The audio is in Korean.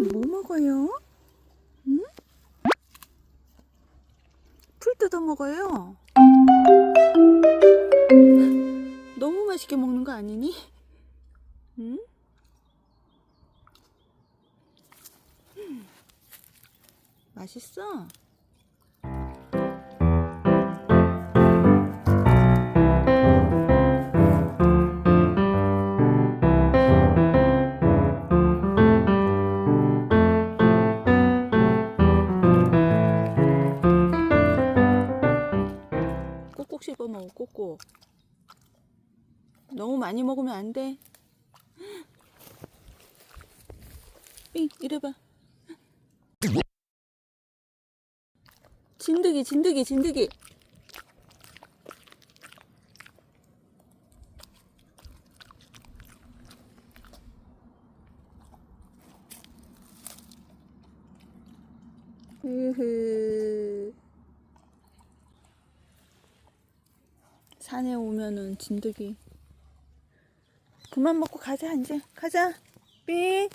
뭐 먹어요? 응? 풀 뜯어 먹어요. 너무 맛있게 먹는 거 아니니? 응? 음. 맛있어? 꼭꼭 씹어 먹어 꼭꼭 너무 많이 먹으면 안 돼. 삥 이래봐. 진드기 진드기 진드기. 으흐. 산에 오면은 진드기. 그만 먹고 가자 이제 가자. 삥.